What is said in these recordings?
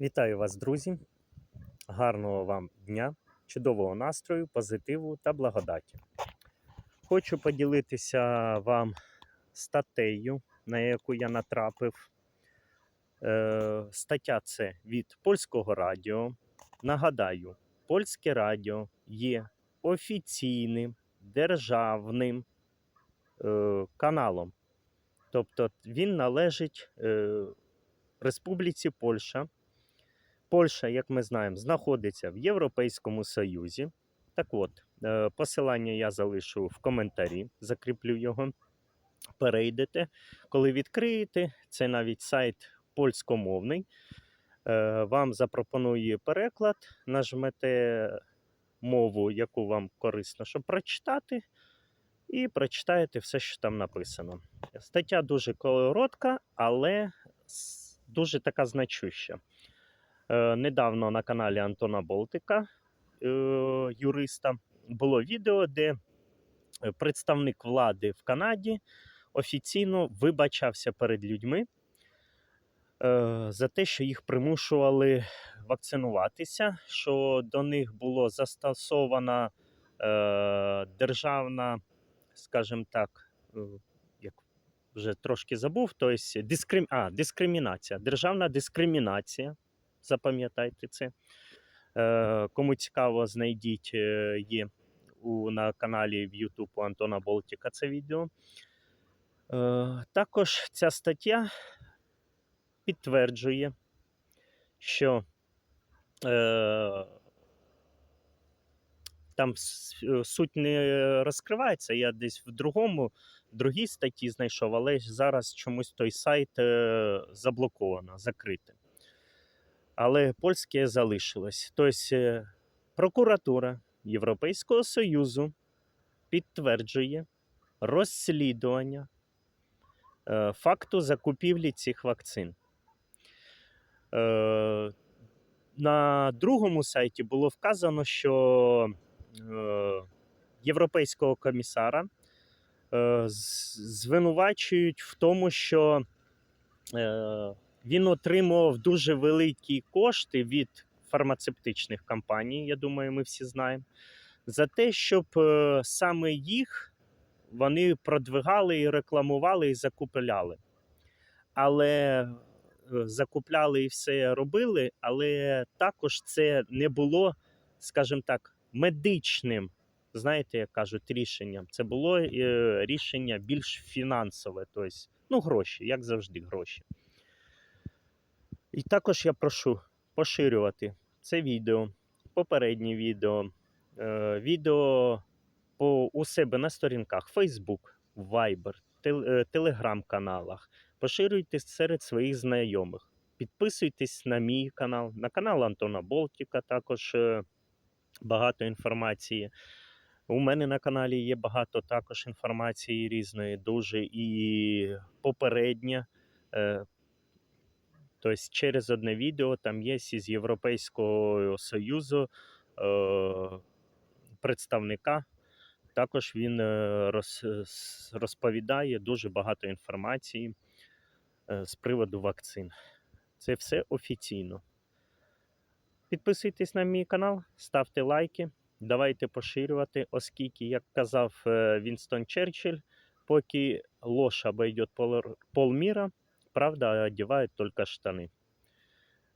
Вітаю вас, друзі! Гарного вам дня, чудового настрою, позитиву та благодаті. Хочу поділитися вам статтею, на яку я натрапив. Е, стаття це від польського радіо. Нагадаю, польське радіо є офіційним державним е, каналом. Тобто він належить е, Республіці Польща. Польща, як ми знаємо, знаходиться в Європейському Союзі. Так от, е, посилання я залишу в коментарі, закріплю його. Перейдете. Коли відкриєте, це навіть сайт польськомовний. Е, Вам запропонує переклад, нажмете мову, яку вам корисно, щоб прочитати, і прочитаєте все, що там написано. Стаття дуже коротка, але дуже така значуща. Е, Недавно на каналі Антона Болтика, е, юриста, було відео, де е, представник влади в Канаді офіційно вибачався перед людьми за те, що їх примушували вакцинуватися, що до них було застосована державна, скажімо так, як вже трошки забув, тобто дискрим... а, дискримінація, державна дискримінація. Запам'ятайте це. Е, Кому цікаво, знайдіть е, є у, на каналі в YouTube у Антона Болтіка це відео. Е, Також ця стаття підтверджує, що е, там е, суть не розкривається. Я десь в другому, другій статті знайшов, але зараз чомусь той сайт е, заблоковано, закрите. Але польське залишилось. Тобто прокуратура Європейського Союзу підтверджує розслідування е, факту закупівлі цих вакцин. Е, на другому сайті було вказано, що європейського комісара звинувачують в тому, що він отримував дуже великі кошти від фармацевтичних компаній, я думаю, ми всі знаємо, за те, щоб е, саме їх вони продвигали і рекламували і закупляли. Але е, закупляли і все робили, але також це не було, скажімо так, медичним. Знаєте, як кажуть, рішенням. Це було е, рішення більш фінансове, тобто, ну, гроші, як завжди, гроші. І також я прошу поширювати це відео, попереднє відео, е, відео по, у себе на сторінках Facebook, Viber, тел, е, телеграм-каналах. Поширюйте серед своїх знайомих. Підписуйтесь на мій канал, на канал Антона Болтіка також е, багато інформації. У мене на каналі є багато також інформації різної, дуже і попередня. Тобто через одне відео там є із Європейського Союзу е, представника. Також він е, роз, розповідає дуже багато інформації з приводу вакцин. Це все офіційно. Підписуйтесь на мій канал, ставте лайки, давайте поширювати, оскільки, як казав е, Вінстон Черчилль, поки ложь обойдет пол, полміра, правда одіває тільки штани.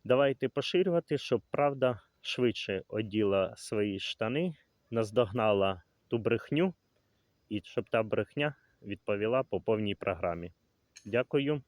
Давайте поширювати, щоб правда швидше оділа свої штани, наздогнала ту брехню, і щоб та брехня відповіла по повній програмі. Дякую.